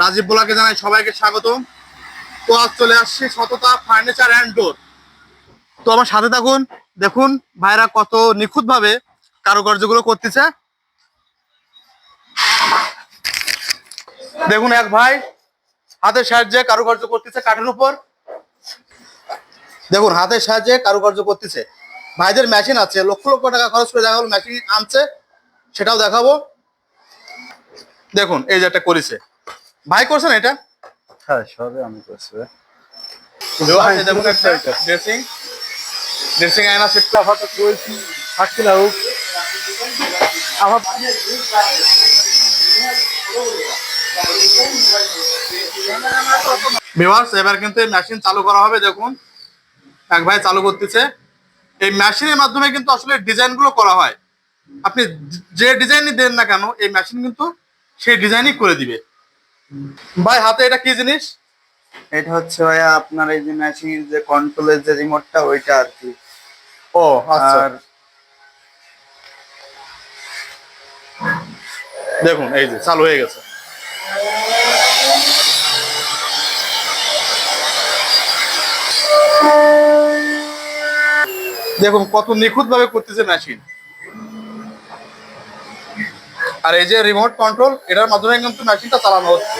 রাজীব বোলাকে জানাই সবাইকে স্বাগত তো আজ চলে আসছি সততা ফার্নিচার অ্যান্ড ডোর। তো আমার সাথে থাকুন, দেখুন ভাইরা কত নিখুঁত ভাবে কারুকার্যগুলো করতেছে। দেখুন এক ভাই হাতের সাহায্যে কারুকার্য করতেছে কাঠের উপর। দেখুন হাতের সাহায্যে কারুকার্য করতেছে। ভাইদের মেশিন আছে, লক্ষ লক্ষ টাকা খরচ করে দেখা মেশিন আনছে, সেটাও দেখাবো। দেখুন, এই যে একটা করেছে। ভাই করছেন এটা? হ্যাঁ সবে আমি করছি দেখুন একটা ড্রেসিং ড্রেসিং আয়না সেট করা আপাতত করেছি থাকছিল হোক আমার ভিউয়ার্স এবার কিন্তু এই মেশিন চালু করা হবে দেখুন। এক ভাই চালু করতেছে। এই মেশিনের মাধ্যমে কিন্তু আসলে ডিজাইনগুলো করা হয়। আপনি যে ডিজাইনই দেন না কেন এই মেশিন কিন্তু সেই ডিজাইনই করে দিবে। ভাই হাতে এটা কি জিনিস? এটা হচ্ছে ভাইয়া আপনার এই যে ম্যাচিং যে কন্ট্রোলের যে রিমোটটা ওইটা আর কি। ও আচ্ছা। আর দেখুন এই যে চালু হয়ে গেছে। দেখুন কত নিখুঁত ভাবে করতেছে মেশিন আর এই যে রিমোট কন্ট্রোল এটার মাধ্যমে কিন্তু মেশিনটা চালানো হচ্ছে।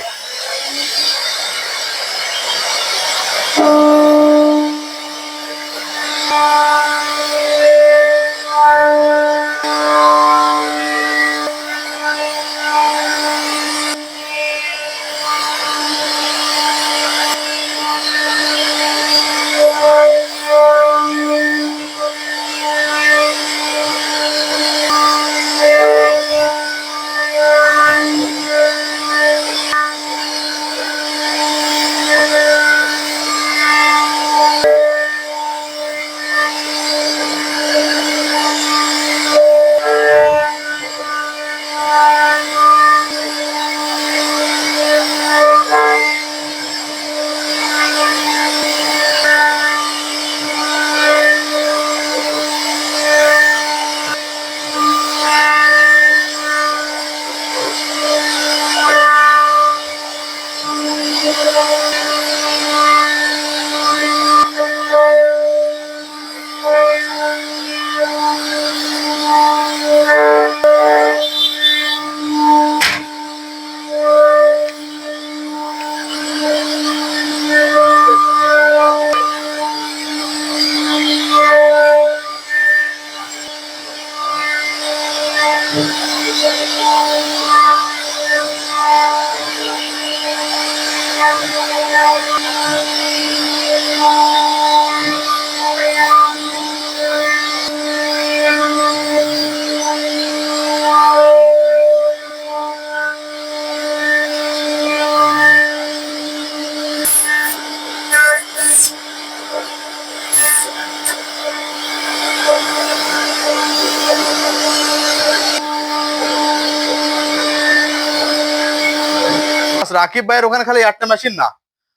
রাকিব ভাইয়ের ওখানে খালি একটা মেশিন না।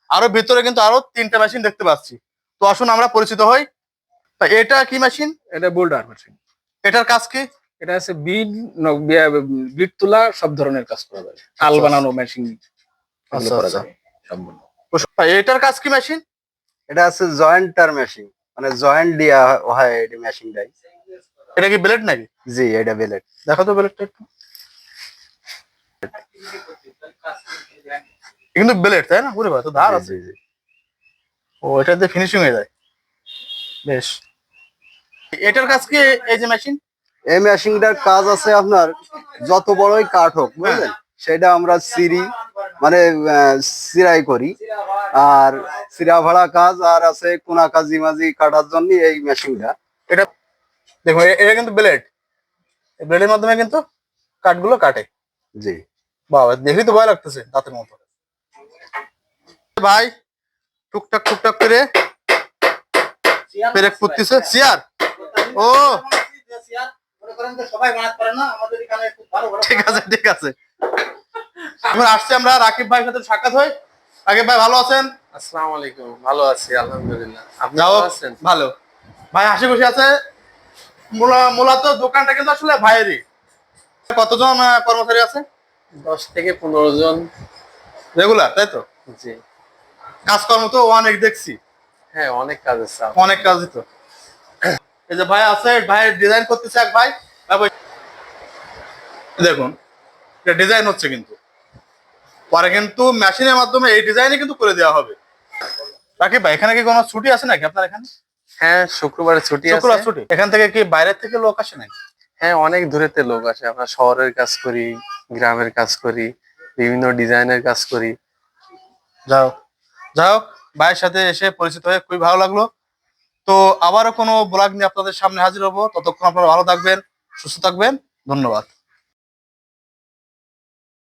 আরও ভিতরে কিন্তু আরও তিনটা মেশিন দেখতে পাচ্ছি। তো আসুন আমরা পরিচিত হই। তা এটা কি মেশিন এটা বোল্ডার মেশিন এটার কাজ কি? এটা আছে বিড বিট তোলা সব ধরনের কাজ করা যায়। আল আচ্ছা। বানানো মেশিন আচ্ছা, করা আচ্ছা। সম্পূর্ণ। এটার কাজ কি মেশিন এটা আছে জয়েন্টার মেশিন মানে জয়েন্ট দেওয়া হয় এই মেশিনটাই এটা কি ব্লেড নাকি? জি এটা বেলেট দেখো তো ব্লেডটা একটু। কিন্তু ব্লেড তাই না? পুরো তো ধার আছে। ও এটা দিয়ে ফিনিশিং হয়ে যায়। বেশ। এটার কাজ কি এই যে মেশিন এই মেশিনটার কাজ আছে আপনার যত বড়ই কাঠ হোক বুঝলেন? সেটা আমরা সিরি মানে সিরাই করি। আর সিরা ভাড়া কাজ আর আছে কোনা কাজি মাজি কাটার জন্য এই মেশিনটা এটা দেখো এটা কিন্তু ব্লেড ব্লেডের মাধ্যমে কিন্তু কাঠগুলো কাটে। জি। বাবা দেখি তো ভয় লাগতেছে দাঁতের মতো। ভাই? টুকটাক টুকটাক করে পেরেক পুততেছে। চেয়ার ও। ঠিক আছে ঠিক আছে। এখন আসছে আমরা রাকিব ভাইয়ের সাথে সাক্ষাৎ হই। রাকিব ভাই ভালো আছেন? আসসালামু আলাইকুম। ভালো আছি আলহামদুলিল্লাহ। আপনি আছেন? ভালো। ভাই হাসি খুশি আছে? মূলত দোকানটা কিন্তু আসলে ভাইয়েরই। কতজন কর্মচারী আছে? দশ থেকে পনেরো জন। রেগুলার তাই তো? জি। কাজকর্ম তো অনেক দেখছি। হ্যাঁ অনেক কাজ আছে অনেক কাজই তো। এই যে ভাই আছে ভাই ডিজাইন করতেছে এক ভাই। দেখুন এটা ডিজাইন হচ্ছে কিন্তু। পরে কিন্তু মেশিনের মাধ্যমে এই ডিজাইনে কিন্তু করে দেওয়া হবে। রাকিব ভাই এখানে কি কোনো ছুটি আছে নাকি আপনার এখানে? হ্যাঁ শুক্রবারে ছুটি শুক্রবার ছুটি? এখান থেকে কি বাইরের থেকে লোক আসে নাকি? হ্যাঁ অনেক দূরেতে লোক আসে। আমরা শহরের কাজ করি গ্রামের কাজ করি বিভিন্ন ডিজাইনের কাজ করি। যাও যাই হোক, ভাইয়ের সাথে এসে পরিচিত হয়ে খুবই ভালো লাগল। তো আবারও কোনো ব্লগ নিয়ে আপনাদের সামনে হাজির হব। ততক্ষণ আপনারা ভালো থাকবেন, সুস্থ থাকবেন। ধন্যবাদ।